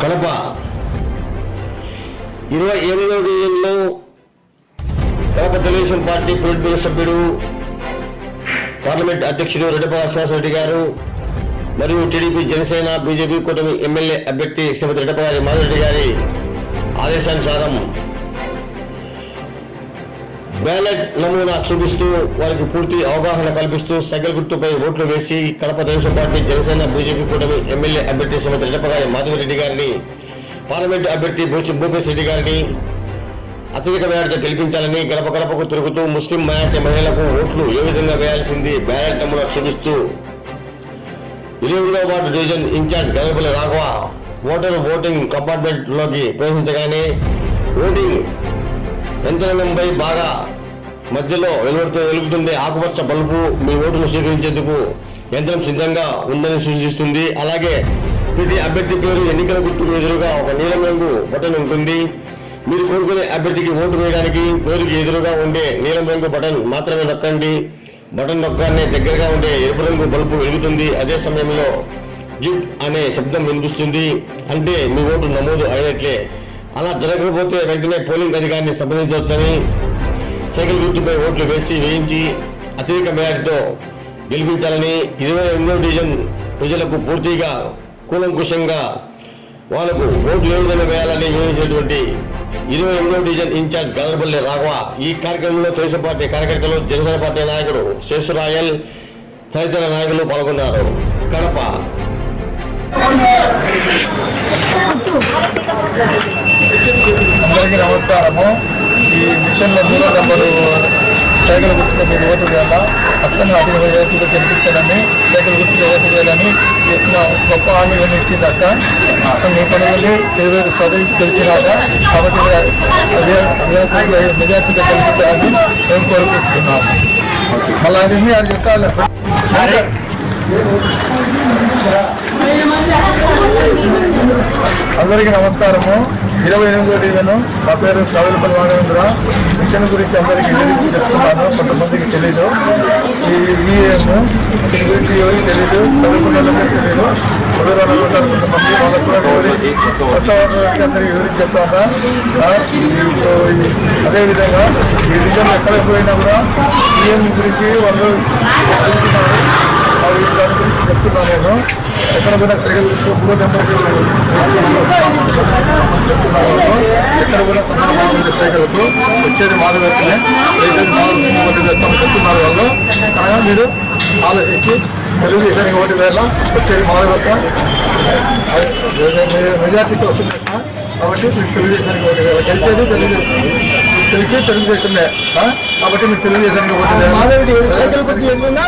కడప ఇరవై ఎనిమిదవ డివిజన్లో కడప తెలుగుదేశం పార్టీ పొలిటికల్ సభ్యుడు పార్లమెంట్ అధ్యక్షుడు రెడ్డపా శ్వాసరెడ్డి గారు మరియు టీడీపీ జనసేన బీజేపీ కూటమి ఎమ్మెల్యే అభ్యర్థి శ్రీమతి రెడ్డప గారి మాధవరెడ్డి గారి ఆదేశానుసారం బ్యాలెట్ నమూనా చూపిస్తూ వారికి పూర్తి అవగాహన కల్పిస్తూ సైకిల్ గుర్తుపై ఓట్లు వేసి కడప దేశం పార్టీ జనసేన బీజేపీ కూటమి ఎమ్మెల్యే అభ్యర్థి శ్రీమతి రెడ్డపగారి మాధవరెడ్డి గారిని పార్లమెంటు అభ్యర్థి భూషి భూపేశ్ రెడ్డి గారిని అత్యధిక మేరతో గెలిపించాలని గడప గడపకు తిరుగుతూ ముస్లిం మైనార్టీ మహిళలకు ఓట్లు ఏ విధంగా వేయాల్సింది బ్యాలెట్ నమూనా చూపిస్తూ ఇరవై ward division incharge Gadapalli Raghava voter voting కంపార్ట్మెంట్లోకి ప్రవేశించగానే ఓటింగ్ యంత్రాంగంపై బాగా మధ్యలో వెలువడుతూ వెలుగుతుండే ఆకుపచ్చ బల్బు మీ ఓటును స్వీకరించేందుకు యంత్రం సిద్ధంగా ఉందని సూచిస్తుంది. అలాగే ప్రతి అభ్యర్థి పేరు ఎన్నికల గుర్తుకు ఎదురుగా ఒక నీలం రంగు బటన్ ఉంటుంది. మీరు కోరుకునే అభ్యర్థికి ఓటు వేయడానికి పేరుకి ఎదురుగా ఉండే నీలం రంగు బటన్ మాత్రమే నొక్కండి. బటన్ నొక్కగానే దగ్గరగా ఉండే ఎరుపు రంగు బల్బు వెలుగుతుంది. అదే సమయంలో జిప్ అనే శబ్దం వినిపిస్తుంది. అంటే మీ ఓటు నమోదు అయినట్లే. అలా జరగకపోతే వెంటనే పోలింగ్ అధికారిని సంప్రదించవచ్చని సైకిల్ గుర్తుపై ఓట్లు వేసి వేయించి అత్యధిక మేరతో గెలిపించాలని ఇరవై ఎనిమిదో డివిజన్ ప్రజలకు పూర్తిగా కూలంకుషంగా వాళ్ళకు ఓట్లు ఏ విధంగా వేయాలని వివరించినటువంటి ఇరవై ఎనిమిదో డివిజన్ ఇన్ఛార్జ్ గదరపల్లి రాఘవ ఈ కార్యక్రమంలో తెలుగుదేశం పార్టీ కార్యకర్తలు జనసేన పార్టీ నాయకుడు శేషరాయల్ తదితర నాయకులు పాల్గొన్నారు. కడప. అందరికీ నమస్కారము. ఈ మిషన్లో మూడో నెంబరు సైకిల్ గుర్తుకు మీరు ఓటు వేయాలా అతను అధిక ఓటుగా గెలిపించాలని సైకిల్ గుర్తుకు ఓటు వేయాలని చెప్పిన గొప్ప హామీలను ఇచ్చింది అక్క అతను మీ పనులు ఇరవై చదివి గెలిచినాక కాబట్టి మెజార్టీగా గెలిపించాలని మేము కోరుకుంటున్నాము మళ్ళీ అది చెప్పాలి అందరికీ నమస్కారము. ఇరవై ఎనిమిదో డివిజన్ నా పేరు కవలపల్లి మాధవేంద్ర మిషన్ గురించి అందరికీ తెలిసి చెప్తున్నాను. కొంతమందికి తెలీదు. ఈ ఈఎం దీని గురించి ఎవరికి తెలీదు. చదువుకున్న తెలీదు. చదువు కొంతమంది వాళ్ళకు కూడా వివరించి కొత్త వాళ్ళకి అందరికీ వివరించి చెప్తాను. అదేవిధంగా ఈ డివిజన్ ఎక్కడ పోయినా కూడా ఈఎం గురించి వాళ్ళు చదువుతున్నారు అవి దాని గురించి చెప్తున్నాను నేను కూడా పోయినా సరిగ్గా మూడో నెంబర్కి చెప్తున్నాను ఎక్కడ పోయినా సందర్భంగా సైకిల్కు వచ్చేది మాధవత్వమే వేసేది వాళ్ళు కనుక మీరు ఆలోచించి తెలుగుదేశానికి ఓటు వేయాల వచ్చేది మాధవత్వం మెజార్టీతో వస్తుంది కాబట్టి మీరు తెలుగుదేశానికి ఓటు వేయాలి గెలిచేది తెలుగుదేశం గెలిచేది తెలుగుదేశమే కాబట్టి మీరు తెలుగుదేశానికి ఓటు వేయాలి సైకిల్ గుర్తు ఎన్నున్నా